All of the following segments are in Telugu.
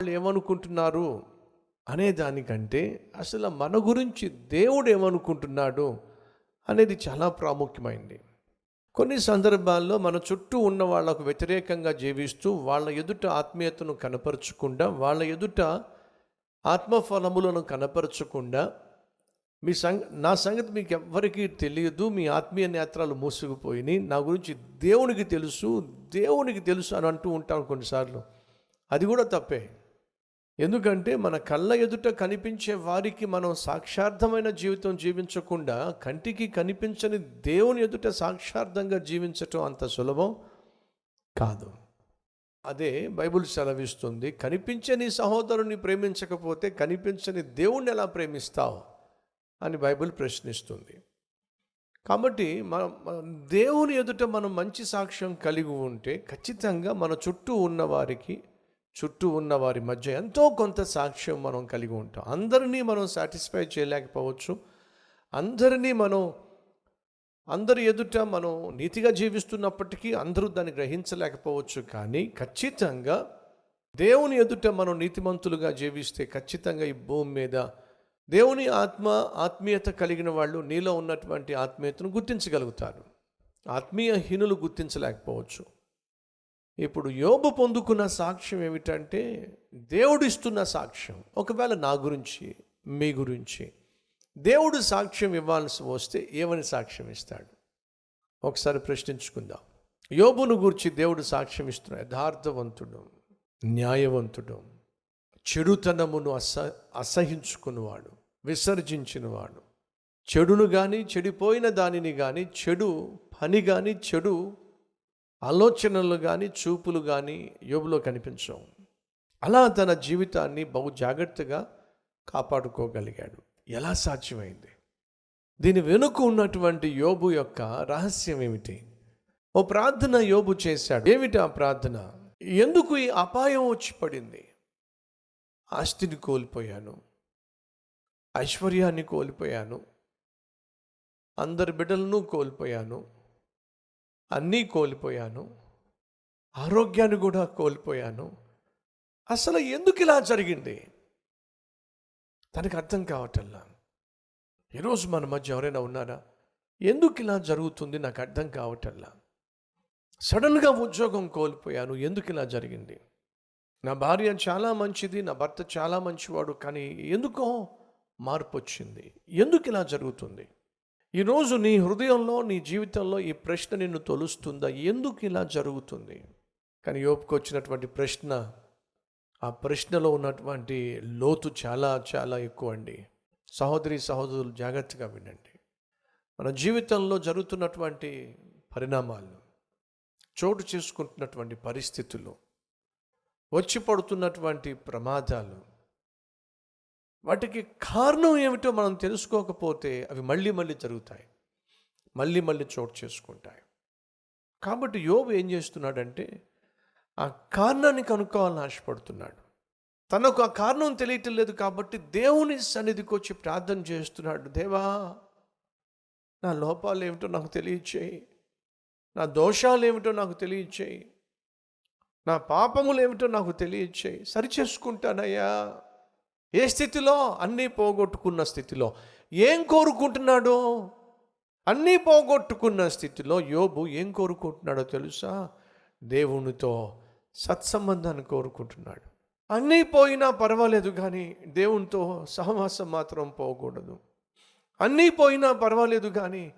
వాళ్ళు ఏమనుకుంటున్నారు? అనే దానికంటే అసలు మన గురించి దేవుడు ఏమనుకుంటున్నాడు అనేది చాలా ప్రాముఖ్యమైంది. కొన్ని సందర్భాల్లో మన చుట్టూ ఉన్న వాళ్ళకు వ్యతిరేకంగా జీవిస్తూ వాళ్ళ ఎదుట ఆత్మీయతను కనపరచకుండా వాళ్ళ ఎదుట ఆత్మఫలములను కనపరచకుండా మీ సంగ నా సంగతి మీకు ఎవ్వరికీ తెలియదు మీ ఆత్మీయ నేత్రాలు మూసుకుపోయినాయి నా గురించి దేవునికి తెలుసు దేవునికి తెలుసు అని అంటూ ఉంటాను కొన్నిసార్లు. అది కూడా తప్పే. ఎందుకంటే మన కళ్ళ ఎదుట కనిపించే వారికి మనం సాక్షార్థమైన జీవితం జీవించకుండా కంటికి కనిపించని దేవుని ఎదుట సాక్షార్థంగా జీవించటం అంత సులభం కాదు. అదే బైబిల్ సెలవిస్తుంది కనిపించని సహోదరుని ప్రేమించకపోతే కనిపించని దేవుణ్ణి ఎలా ప్రేమిస్తావు? అని బైబిల్ ప్రశ్నిస్తుంది. కాబట్టి మనం మన దేవుని ఎదుట మనం మంచి సాక్ష్యం కలిగి ఉంటే ఖచ్చితంగా మన చుట్టూ ఉన్న వారికి చుట్టూ ఉన్న వారి మధ్య ఎంతో కొంత సాక్ష్యం మనం కలిగి ఉంటాం. అందరినీ మనం సాటిస్ఫై చేయలేకపోవచ్చు. అందరినీ మనం అందరి ఎదుట మనం నీతిగా జీవిస్తున్నప్పటికీ అందరూ దాన్ని గ్రహించలేకపోవచ్చు. కానీ ఖచ్చితంగా దేవుని ఎదుట మనం నీతిమంతులుగా జీవిస్తే ఖచ్చితంగా ఈ భూమి మీద దేవుని ఆత్మ ఆత్మీయత కలిగిన వాళ్ళు నీలో ఉన్నటువంటి ఆత్మీయతను గుర్తించగలుగుతారు. ఆత్మీయ హీనులు గుర్తించలేకపోవచ్చు. ఇప్పుడు యోబు పొందుకున్న సాక్ష్యం ఏమిటంటే దేవుడిస్తున్న సాక్ష్యం. ఒకవేళ నా గురించి మీ గురించి దేవుడు సాక్ష్యం ఇవ్వాల్సి వస్తే ఏమని సాక్ష్యం ఇస్తాడు? ఒకసారి ప్రశ్నించుకుందాం. యోబును గురించి దేవుడు సాక్ష్యం ఇస్తున్నాడు యథార్థవంతుడు న్యాయవంతుడు చెడుతనమును అస అసహించుకున్నవాడు విసర్జించినవాడు. చెడును కానీ చెడిపోయిన దానిని కానీ చెడు పని కానీ చెడు ఆలోచనలు కానీ చూపులు కానీ యోబులో కనిపించవు. అలా తన జీవితాన్ని బహు జాగ్రత్తగా కాపాడుకోగలిగాడు. ఎలా సాధ్యమైంది? దీని వెనుక ఉన్నటువంటి యోబు యొక్క రహస్యం ఏమిటి? ఓ ప్రార్థన యోబు చేశాడు. ఏమిటి ఆ ప్రార్థన? ఎందుకు ఈ అపాయం వచ్చి పడింది? ఆస్తిని కోల్పోయాను. ఐశ్వర్యాన్ని కోల్పోయాను. అందరి బిడ్డలను కోల్పోయాను. అన్నీ కోల్పోయాను. ఆరోగ్యాన్ని కూడా కోల్పోయాను. అసలు ఎందుకు ఇలా జరిగింది? తనకు అర్థం కావటంలా? ఈరోజు మన మధ్య ఎవరైనా ఉన్నారా? ఎందుకు ఇలా జరుగుతుంది? నాకు అర్థం కావటంలా? సడన్గా ఉద్యోగం కోల్పోయాను. ఎందుకు ఇలా జరిగింది? నా భార్య చాలా మంచిది నా భర్త చాలా మంచివాడు కానీ ఎందుకో మార్పు వచ్చింది. ఎందుకు ఇలా జరుగుతుంది? ఈరోజు నీ హృదయంలో నీ జీవితంలో ఈ ప్రశ్న నిన్ను తొలుస్తుందా? ఎందుకు ఇలా జరుగుతుంది? కానీ యోపుకు వచ్చినటువంటి ప్రశ్న ఆ ప్రశ్నలో ఉన్నటువంటి లోతు చాలా చాలా ఎక్కువ అండి. సహోదరి సహోదరులు జాగ్రత్తగా వినండి. మన జీవితంలో జరుగుతున్నటువంటి పరిణామాలు చోటు చేసుకుంటున్నటువంటి పరిస్థితులు వచ్చి పడుతున్నటువంటి ప్రమాదాలు వాటికి కారణం ఏమిటో మనం తెలుసుకోకపోతే అవి మళ్ళీ మళ్ళీ జరుగుతాయి. మళ్ళీ మళ్ళీ చోటు చేసుకుంటాయి. కాబట్టి యోబు ఏం చేస్తున్నాడంటే ఆ కారణాన్ని కనుక్కోవాలని ఆశపడుతున్నాడు. తనకు ఆ కారణం తెలియటం లేదు కాబట్టి దేవుని సన్నిధికి వచ్చి ప్రార్థన చేస్తున్నాడు. దేవా నా లోపాలు ఏమిటో నాకు తెలియచేయి. నా దోషాలు ఏమిటో నాకు తెలియచేయి. నా పాపములు ఏమిటో నాకు తెలియచేయి. సరి చేసుకుంటానయ్యా ఏ స్థితిలో? అన్నీ పోగొట్టుకున్న స్థితిలో. ఏం కోరుకుంటున్నాడు? అన్నీ పోగొట్టుకున్న స్థితిలో యోబు ఏం కోరుకుంటున్నాడో తెలుసా? దేవునితో సత్సంబంధాన్ని కోరుకుంటున్నాడు. అన్నీ పోయినా పర్వాలేదు కానీ దేవునితో సహవాసం మాత్రం పోకూడదు. అన్నీ పోయినా పర్వాలేదు కానీ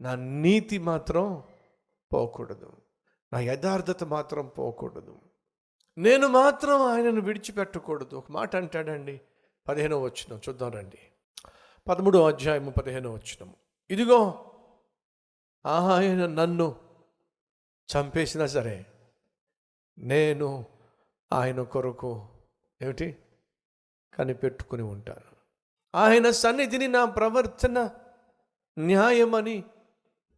నా నీతి మాత్రం పోకూడదు. నా యథార్థత మాత్రం పోకూడదు. నేను మాత్రం ఆయనను విడిచిపెట్టకూడదు. ఒక మాట అంటాడండి. పదిహేనో వచ్చిన చూద్దాం రండి. పదమూడో అధ్యాయము పదిహేనో వచ్చినము ఇదిగో ఆయన నన్ను చంపేసినా సరే నేను ఆయన కొరకు ఏమిటి? కనిపెట్టుకుని ఉంటాను. ఆయన సన్నిధిని నా ప్రవర్తన న్యాయమని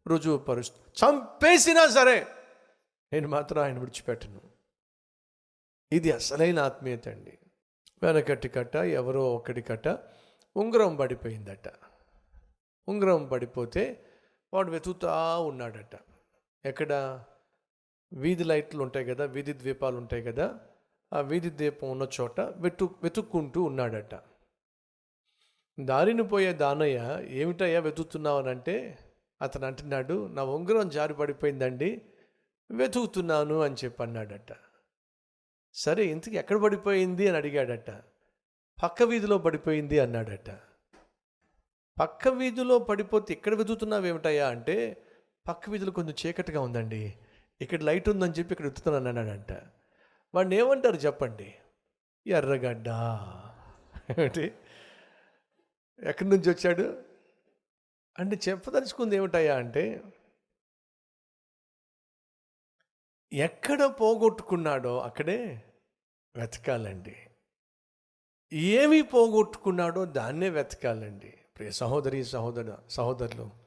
రుజువుపరుస్తు చంపేసినా సరే నేను మాత్రం ఆయన విడిచిపెట్టను. ఇది అసలైన ఆత్మీయత అండి. వెనకటి కట్ట ఎవరో ఒకటి కట్ట ఉంగరం పడిపోయిందట. ఉంగరం పడిపోతే వాడు వెతుకుతా ఉన్నాడట. ఎక్కడ? వీధి లైట్లు ఉంటాయి కదా వీధి ద్వీపాలు ఉంటాయి కదా ఆ వీధి దీపం ఉన్న చోట వెతు వెతుక్కుంటూ ఉన్నాడట. దారిని పోయే దానయ్య ఏమిటయ్యా వెతుకుతున్నావు అని అంటే అతను అంటున్నాడు నా ఉంగరం జారి పడిపోయిందండి వెతుకుతున్నాను అని చెప్పి అన్నాడట సరే ఇంతకి ఎక్కడ పడిపోయింది అని అడిగాడట. పక్క వీధిలో పడిపోయింది అన్నాడట. పక్క వీధిలో పడిపోతే ఇక్కడ వెతుకుతున్నావు ఏమిటయ్యా అంటే పక్క వీధిలో కొంచెం చీకటిగా ఉందండి. ఇక్కడ లైట్ ఉందని చెప్పి ఇక్కడ వెతుకుతున్నాను అన్నాడంట. వాడిని ఏమంటారు చెప్పండి. ఎర్రగడ్డ. ఏమిటి? ఎక్కడి నుంచి వచ్చాడు? అంటే చెప్పదలుచుకుంది ఏమిటయ్యా అంటే ఎక్కడ పోగొట్టుకున్నాడో అక్కడే వెతకాలండి. ఏమి పోగొట్టుకున్నాడో దాన్నే వెతకాలండి. ప్రియ సహోదరి సహోదరు సహోదరులు